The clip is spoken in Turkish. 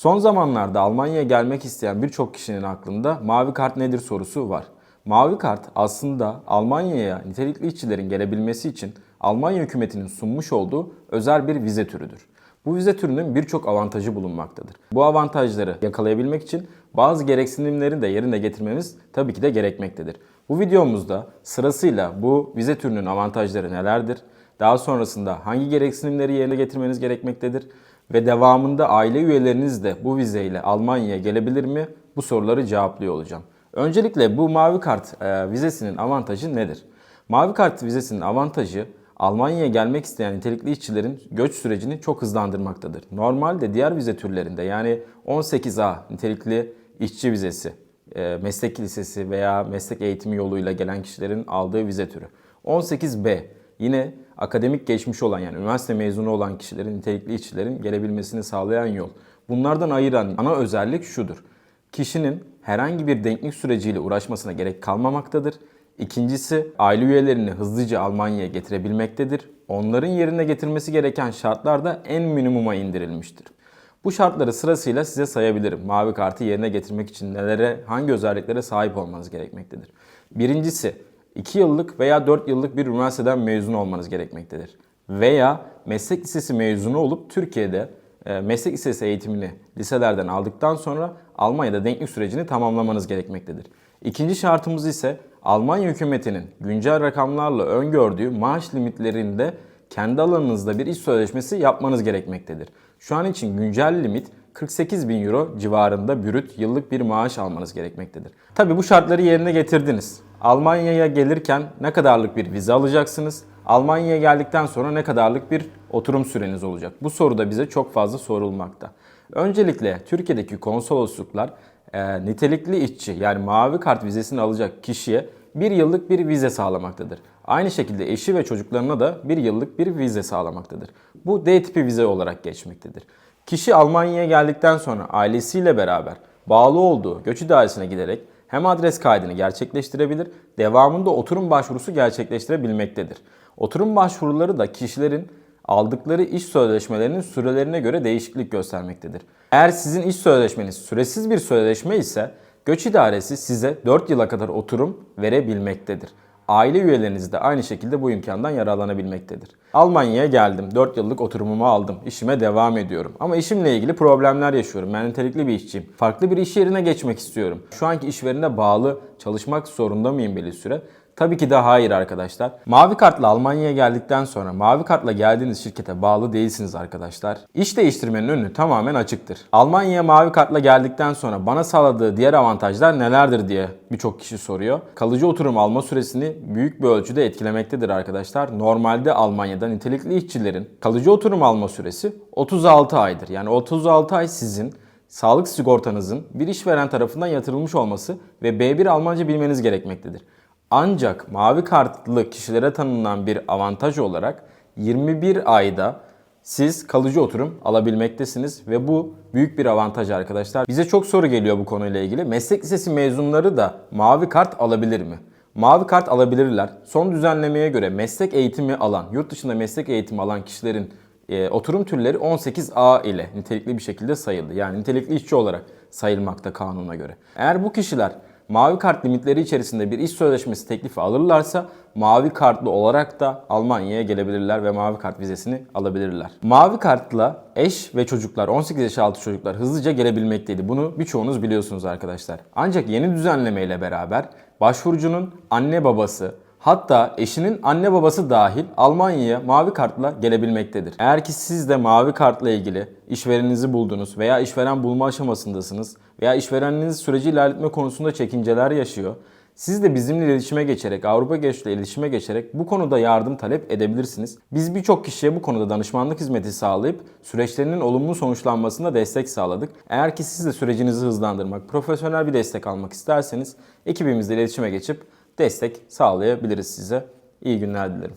Son zamanlarda Almanya'ya gelmek isteyen birçok kişinin aklında mavi kart nedir sorusu var. Mavi kart aslında Almanya'ya nitelikli işçilerin gelebilmesi için Almanya hükümetinin sunmuş olduğu özel bir vize türüdür. Bu vize türünün birçok avantajı bulunmaktadır. Bu avantajları yakalayabilmek için bazı gereksinimleri de yerine getirmemiz tabii ki de gerekmektedir. Bu videomuzda sırasıyla bu vize türünün avantajları nelerdir? Daha sonrasında hangi gereksinimleri yerine getirmeniz gerekmektedir? Ve devamında aile üyeleriniz de bu vizeyle Almanya'ya gelebilir mi? Bu soruları cevaplıyor olacağım. Öncelikle bu mavi kart e, vizesinin avantajı nedir? Mavi kart vizesinin avantajı Almanya'ya gelmek isteyen nitelikli işçilerin göç sürecini çok hızlandırmaktadır. Normalde diğer vize türlerinde yani 18A nitelikli işçi vizesi, e, meslek lisesi veya meslek eğitimi yoluyla gelen kişilerin aldığı vize türü. 18B yine akademik geçmiş olan yani üniversite mezunu olan kişilerin, nitelikli işçilerin gelebilmesini sağlayan yol. Bunlardan ayıran ana özellik şudur. Kişinin herhangi bir denklik süreciyle uğraşmasına gerek kalmamaktadır. İkincisi aile üyelerini hızlıca Almanya'ya getirebilmektedir. Onların yerine getirmesi gereken şartlar da en minimuma indirilmiştir. Bu şartları sırasıyla size sayabilirim. Mavi kartı yerine getirmek için nelere, hangi özelliklere sahip olmanız gerekmektedir. Birincisi, 2 yıllık veya 4 yıllık bir üniversiteden mezun olmanız gerekmektedir. Veya meslek lisesi mezunu olup Türkiye'de e, meslek lisesi eğitimini liselerden aldıktan sonra Almanya'da denklik sürecini tamamlamanız gerekmektedir. İkinci şartımız ise Almanya hükümetinin güncel rakamlarla öngördüğü maaş limitlerinde kendi alanınızda bir iş sözleşmesi yapmanız gerekmektedir. Şu an için güncel limit 48 bin euro civarında bürüt yıllık bir maaş almanız gerekmektedir. Tabi bu şartları yerine getirdiniz. Almanya'ya gelirken ne kadarlık bir vize alacaksınız? Almanya'ya geldikten sonra ne kadarlık bir oturum süreniz olacak? Bu soru da bize çok fazla sorulmakta. Öncelikle Türkiye'deki konsolosluklar e, nitelikli işçi yani mavi kart vizesini alacak kişiye bir yıllık bir vize sağlamaktadır. Aynı şekilde eşi ve çocuklarına da bir yıllık bir vize sağlamaktadır. Bu D tipi vize olarak geçmektedir. Kişi Almanya'ya geldikten sonra ailesiyle beraber bağlı olduğu göç idaresine giderek hem adres kaydını gerçekleştirebilir, devamında oturum başvurusu gerçekleştirebilmektedir. Oturum başvuruları da kişilerin aldıkları iş sözleşmelerinin sürelerine göre değişiklik göstermektedir. Eğer sizin iş sözleşmeniz süresiz bir sözleşme ise göç idaresi size 4 yıla kadar oturum verebilmektedir. Aile üyeleriniz de aynı şekilde bu imkandan yararlanabilmektedir. Almanya'ya geldim. 4 yıllık oturumumu aldım. İşime devam ediyorum. Ama işimle ilgili problemler yaşıyorum. Ben nitelikli bir işçiyim. Farklı bir iş yerine geçmek istiyorum. Şu anki işverene bağlı çalışmak zorunda mıyım belli süre? Tabii ki de hayır arkadaşlar. Mavi kartla Almanya'ya geldikten sonra mavi kartla geldiğiniz şirkete bağlı değilsiniz arkadaşlar. İş değiştirmenin önü tamamen açıktır. Almanya'ya mavi kartla geldikten sonra bana sağladığı diğer avantajlar nelerdir diye birçok kişi soruyor. Kalıcı oturum alma süresini büyük bir ölçüde etkilemektedir arkadaşlar. Normalde Almanya'da nitelikli işçilerin kalıcı oturum alma süresi 36 aydır. Yani 36 ay sizin sağlık sigortanızın bir işveren tarafından yatırılmış olması ve B1 Almanca bilmeniz gerekmektedir. Ancak mavi kartlı kişilere tanınan bir avantaj olarak 21 ayda siz kalıcı oturum alabilmektesiniz ve bu büyük bir avantaj arkadaşlar. Bize çok soru geliyor bu konuyla ilgili. Meslek lisesi mezunları da mavi kart alabilir mi? Mavi kart alabilirler. Son düzenlemeye göre meslek eğitimi alan, yurt dışında meslek eğitimi alan kişilerin e, oturum türleri 18A ile nitelikli bir şekilde sayıldı. Yani nitelikli işçi olarak sayılmakta kanuna göre. Eğer bu kişiler mavi kart limitleri içerisinde bir iş sözleşmesi teklifi alırlarsa mavi kartlı olarak da Almanya'ya gelebilirler ve mavi kart vizesini alabilirler. Mavi kartla eş ve çocuklar 18 yaş altı çocuklar hızlıca gelebilmekteydi. Bunu birçoğunuz biliyorsunuz arkadaşlar. Ancak yeni düzenleme ile beraber başvurucunun anne babası, Hatta eşinin anne babası dahil Almanya'ya mavi kartla gelebilmektedir. Eğer ki siz de mavi kartla ilgili işvereninizi buldunuz veya işveren bulma aşamasındasınız veya işvereniniz süreci ilerletme konusunda çekinceler yaşıyor. Siz de bizimle iletişime geçerek, Avrupa Göç'le iletişime geçerek bu konuda yardım talep edebilirsiniz. Biz birçok kişiye bu konuda danışmanlık hizmeti sağlayıp süreçlerinin olumlu sonuçlanmasında destek sağladık. Eğer ki siz de sürecinizi hızlandırmak, profesyonel bir destek almak isterseniz ekibimizle iletişime geçip destek sağlayabiliriz size. İyi günler dilerim.